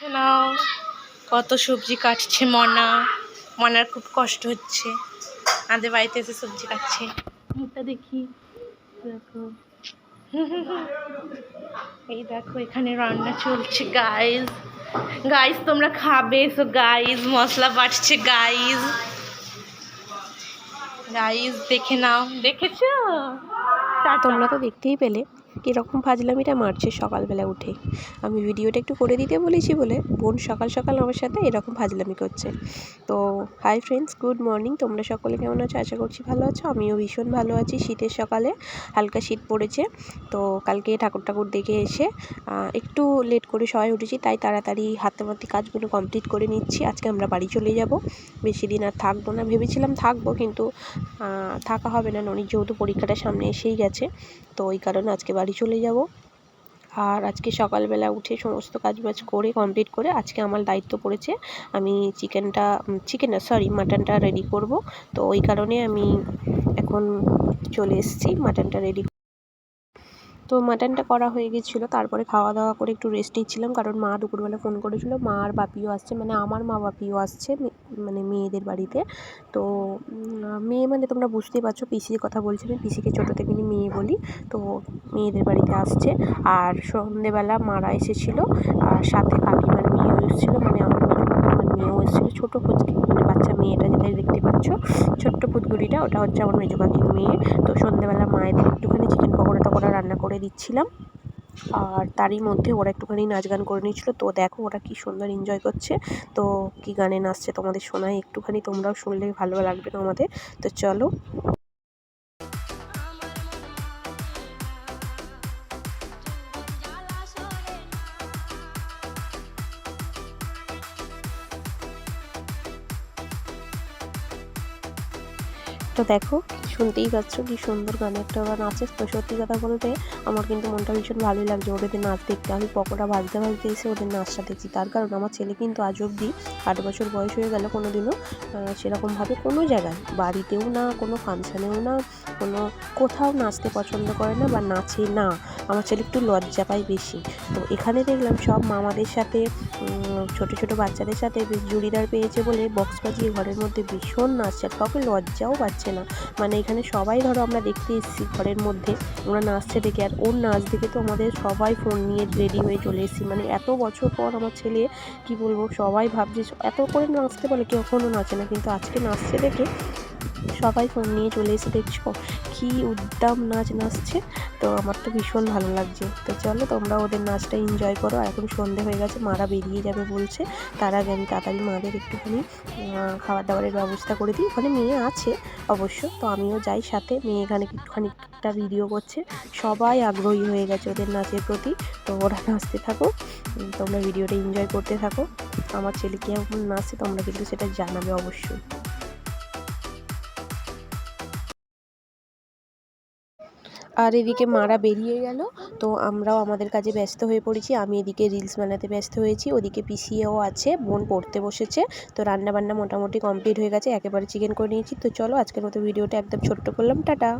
নাও। কত সবজি কাটছে মনা। মনার খুব কষ্ট হচ্ছে। আমাদের বাড়িতে এসে সবজি কাটছে। মুখটা দেখি। দেখো। এই দেখো এখানে রান্না চলছে গাইজ গাইজ তোমরা খাবে। তো গাইজ মশলা বাটছে গাইজ গাইজ দেখে নাও। দেখেছ? তোমরা তো দেখতেই পেলে। কীরকম ফাজলামিটা মারছে সকালবেলা উঠে। আমি ভিডিওটা একটু করে দিতে বলেছি বলে বোন সকাল সকাল আমার সাথে এরকম ফাজলামি করছে। তো হাই ফ্রেন্ডস গুড মর্নিং তোমরা সকলে কেমন আছো? আশা করছি ভালো আছো। আমিও ভীষণ ভালো আছি শীতের সকালে। হালকা শীত পড়েছে। তো, কালকে ঠাকুর ঠাকুর দেখে এসে একটু লেট করে সবাই উঠেছি, তাই তাড়াতাড়ি হাতে মাতে কাজগুলো কমপ্লিট করে নিচ্ছি। আজকে আমরা বাড়ি চলে যাব। বেশি দিন আর থাকব না। ভেবেছিলাম থাকব কিন্তু থাকা হবে না। ননির যেহেতু পরীক্ষাটা সামনে এসেই গেছে। তো ওই কারণে আজকে বাড়ি চলে যাব। আর আজকে সকালবেলা উঠে সমস্ত কাজ বাজ করে কমপ্লিট করে আজকে আমার দায়িত্ব পড়েছে। আমি চিকেনটা চিকেন না সরি মাটনটা রেডি করব। তো ওই কারণে আমি এখন চলে এসেছি মাটনটা রেডি তো মাটনটা করা হয়ে গেছিল। তারপরে খাওয়া দাওয়া করে একটু রেস্ট নিচ্ছিলাম কারণ মা দুপুরবেলা ফোন করেছিল, মা আর বাপিও আসছে মানে আমার মা বাপিও আসছে মানে মেয়েদের বাড়িতে। তো মেয়ে মানে তোমরা বুঝতেই পারছ পিসির কথা বলছি, আমি পিসিকে ছোটো থেকে মেয়ে বলি, তো মেয়েদের বাড়িতে আসছে। আর সন্ধেবেলা মারা এসেছিল, আর সাথে কাকিমার মেয়েও এসেছিল মানে আমার মেয়েও এসেছিল ছোটো মানে বাচ্চা মেয়েটা যেটা দেখতে পাচ্ছ। ছোট্ট পুতগুলিটা, ওটা হচ্ছে আমার মেজু কাকির মেয়ে। তো সন্ধেবেলা মায়েদের একটুখানি চিকেন পকোড়া টকোড়া রান্না করে দিচ্ছিলাম। আর তারই মধ্যে ওরা একটুখানি নাচ গান করে নিয়েছিল। তো দেখো ওরা কি সুন্দর এনজয় করছে। তো কি গানে নাচছে তোমাদের শোনায় একটুখানি তোমরাও শুনলে ভালো লাগবে তোমাদের। তো চলো। তো দেখো শুনতেই পাচ্ছ কি সুন্দর গান একটা ওরা নাচে তো সত্যি কথা বলতে আমার কিন্তু মনটা ভীষণ ভালোই লাগছে ওদের নাচ দেখতে। আমি পকোড়া ভাজতে ভাজতে এসে ওদের নাচটা দেখছি। তার কারণ আমার ছেলে কিন্তু আজ অবধি আট বছর বয়স হয়ে গেল কোনো দিনও সেরকমভাবে কোনো জায়গায়, বাড়িতেও না, কোনো ফাংশানেও না, কোনো কোথাও নাচতে পছন্দ করে না বা নাচে না। আমার ছেলে একটু লজ্জা পায় বেশি। তো এখানে দেখলাম সব মামাদের সাথে ছোট ছোট বাচ্চাদের সাথে বেশ জুড়িদার পেয়েছে বলে বক্স বাজিয়ে ঘরের মধ্যে ভীষণ নাচছে আর কাউকে লজ্জাও পাচ্ছে না। মানে এখানে সবাই ধরো আমরা দেখতে এসেছি ঘরের মধ্যে। ওরা নাচছে দেখে, আর ওর নাচ দেখে তো আমাদের সবাই ফোন নিয়ে রেডি হয়ে চলে এসেছি। মানে এত বছর পর আমার ছেলে, কি বলব, সবাই ভাবছে এত করে নাচতে পারে কেউ কখনও নাচে না। কিন্তু আজকে নাচছে দেখে সবাই ফোন নিয়ে চলে এসে দেখছ কি উদ্দাম নাচ নাচছে। তো আমার তো ভীষণ ভালো লাগছে। তো চলো, তোমরা ওদের নাচটা এনজয় করো। এখন সন্ধে হয়ে গেছে, মারা বেরিয়ে যাবে বলছে। তার আগে আমি তাড়াতাড়ি মাদের একটুখানি খাবার দাবারের ব্যবস্থা করে দিই। ওখানে মেয়ে আছে অবশ্য, তো আমিও যাই সাথে। মেয়ে এখানে একটুখানি একটা ভিডিও করছে। সবাই আগ্রহী হয়ে গেছে ওদের নাচের প্রতি। তো ওরা নাচতে থাকো। তোমরা ভিডিওটা এনজয় করতে থাকো। আমার ছেলে কেমন নাচছে তোমরা কিন্তু সেটা জানাবে অবশ্যই। আর এদিকে মারা বেরিয়ে গেল। তো আমরাও আমাদের কাজে ব্যস্ত হয়ে পড়েছি। আমি এদিকে রিলস বানাতে ব্যস্ত হয়েছি। ওদিকে পিসিও আছে, বোন পড়তে বসেছে। তো রান্না বান্না মোটামুটি কমপ্লিট হয়ে গেছে। একেবারে চিকেন করে নিয়েছি। তো চলো আজকের মতো ভিডিওটা একদম ছোট্ট করলাম। টাটা!